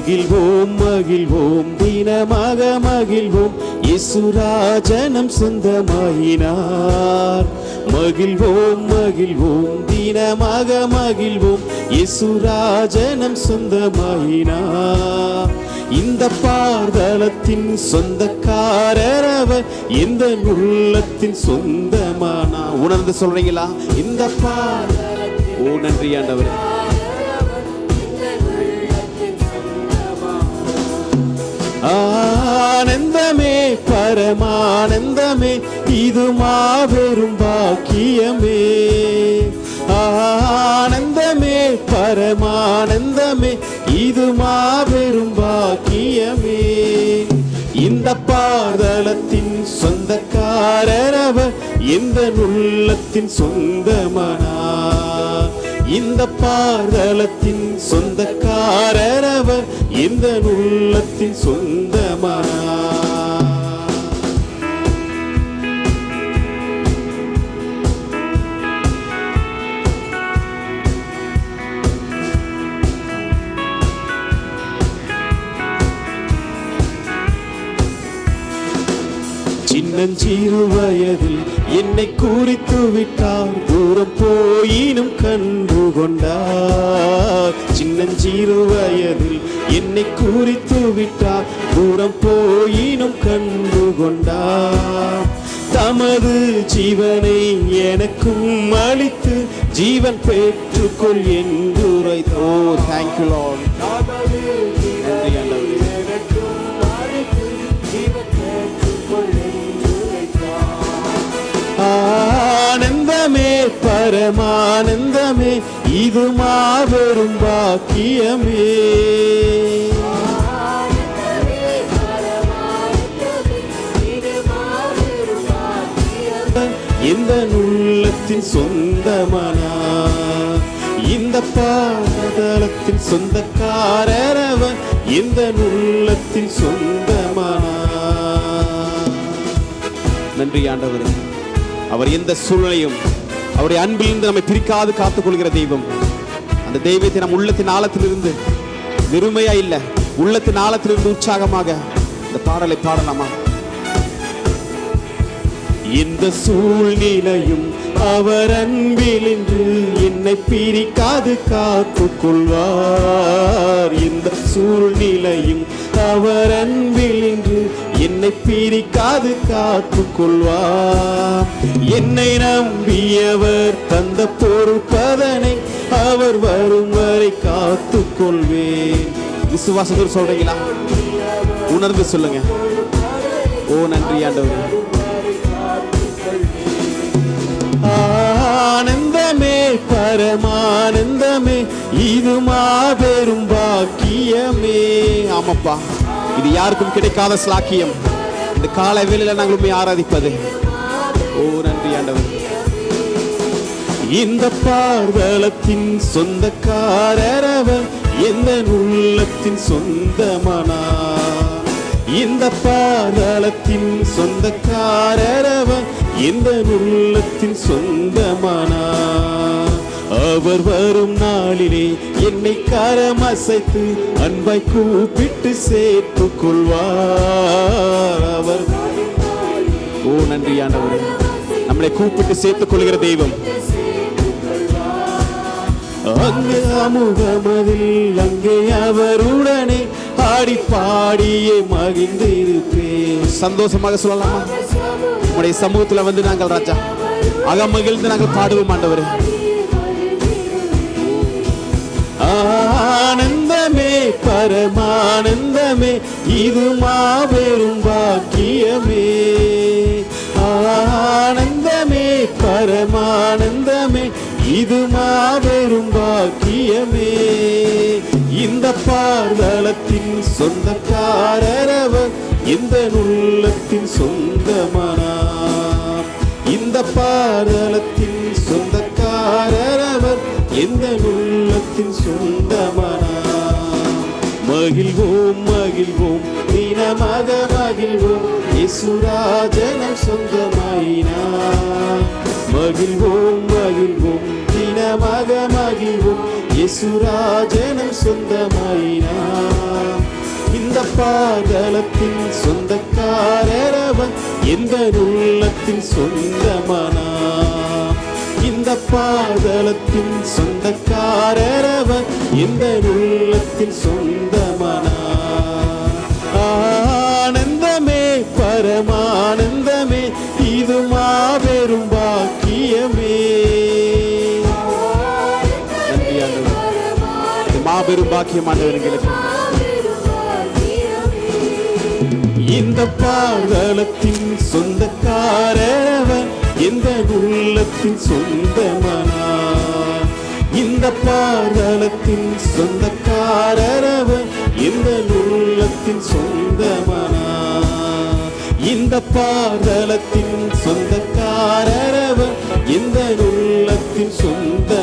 மகிழ்வோம் மகிழ்வோம். தினமாக மகிழ்வோம். இசுராஜனம் சொந்தமாயினார். மகிழ்வோம் மகிழ்வோம். தினமாக மகிழ்வோம். இசுராஜனம் சொந்தமாயினார். இந்த பார்தலத்தின் சொந்தக்காரர் அவர். இந்த உள்ளத்தின் சொந்தமானா உணர்ந்து சொல்றீங்களா? இந்த பார் ஓ நன்றி ஆண்டவரே. பரமானந்தமே இது மாபெரும் பாக்கியமே. ஆனந்தமே பரமானந்தமே இது மாபெரும் பாக்கியமே. இந்த பாதளத்தின் சொந்தக்காரர் இந்த நுள்ளத்தின் சொந்தமனா. இந்த பாதளத்தின் சொந்தக்காரர் இந்த நுள்ளத்தின் சொந்தமனா. சின்னஞ்சிறு வயதில் என்னை குறித்து விட்டார். தூரம் போயினும் கண்டு கொண்டார். சின்னஞ்சிறு வயதில் என்னை குறித்து விட்டார். தூரம் போயினும் கண்டு கொண்டார். தமது ஜீவனை எனக்கும் அளித்து ஜீவன் பெற்றுக்கொள் என்று உரைத்தோ தேங்க்யூ லார்ட் ஆனந்தமே பரமானந்தமே இது மாபெரும் பாக்கியமே. இந்த உள்ளத்தின் சொந்தமனா? இந்த பாதளத்தின் சொந்தக்காரவன் இந்த உள்ளத்தின் சொந்தமனா? நன்றி ஆண்டவர். அவர் எந்த சூழலையும் அவருடைய அன்பிலிருந்து நம்மை பிரிக்காது காத்துக்கொள்கிற தெய்வம். அந்த தெய்வத்தை நம் உள்ளத்தின் ஆழத்திலிருந்து வெறுமையா இல்ல உள்ளத்தின் ஆழத்திலிருந்து உற்சாகமாக இந்த பாடலை பாடலாமா? இந்த சூழ்நிலையும் அவர் அன்பிலின்று என்னை பிரிக்காது காத்து கொள்வார் இந்த சூழ்நிலையும் அவர் அன்பிலின்று என்னை பிரிக்காது காத்து கொள்வார் என்னை நம்பியவர் தந்த பொறுப்பதனை அவர் வரும் வரை காத்து கொள்வேன் விசுவாசத்தில் சொல்றீங்களா? உணர்ந்து சொல்லுங்க. ஓ நன்றி ஆண்டவரே. பரமானந்தமே இது மாபெரும் பாக்கியமே. ஆமாப்பா இது யாருக்கும் கிடைக்காத ஸ்லாக்கியம் இந்த காலை வேலையில நாங்கள் உண்மை ஆராதிப்பது. ஓ நன்றி ஆண்டவர். இந்த பார்வலத்தின் சொந்தக்காரர் எந்த உள்ளத்தின் சொந்தமனா? இந்த பாதாளத்தின் சொந்தக்காரர் எந்த இந்த உள்ளத்தின் சொந்தமானா? அவர் வரும் நாளிலே என்னை கரம் அசைத்து அன்பை கூப்பிட்டு சேர்த்துக் கொள்வார் அவர். ஓ நன்றி நம்மளை கூப்பிட்டு சேர்த்துக் கொள்கிற தெய்வம். அங்கே அமுகமதில் அங்கே அவருடனே ஆடி பாடியே மகிழ்ந்து இருப்பேன். சந்தோஷமாக சொல்லலாமா? உங்களுடைய சமூகத்துல வந்து நாங்கள் ராஜா. அக மகிழ்ந்து நாங்கள் பாடுவோம் ஆண்டவரே. ஆனந்தமே பரமானந்தமே இது மாபெரும் பாக்கியமே ஆனந்தமே பரமானந்தமே இது மாபெரும் பாக்கியமே இந்த பார்தளத்தின் சொந்தக்காரர் இந்த உள்ளத்தின் சொந்தமானா இந்த பாரலத்தின் சொந்தக்காரர் எந்த எந்த உள்ளத்தின் சொந்தமானா மகிழ்வோம் மகிழ்வோம் தினமாக மகிழ்வோம். இசுராஜனம் சொந்தமாயினா. மகிழ்வோம் மகிழ்வோம் தினமாக மகிழ்வோம். இசுராஜனம் சொந்தமாயினா. இந்த பாதளத்தின் சொந்தக்காரரவன். எந்த உள்ளத்தின் சொந்தமானா இந்த பாதலத்தின் சொந்தக்காரரவன் இந்த உள்ளத்தின் சொந்தமனா? ஆனந்தமே பரமானந்தமே இது மாபெரும் பாக்கியமே. மாபெரும் பாக்கியமானவர்களுக்கு இந்த பாதலத்தின் சொந்தக்காரவன் எந்த உள்ளத்தின் சொந்தமனா? இந்த பாதலத்தின் சொந்தக்காரரவன் இந்த உள்ளத்தின் சொந்தமனா? இந்த பாதலத்தின் சொந்தக்காரரவன் இந்த உள்ளத்தின் சொந்த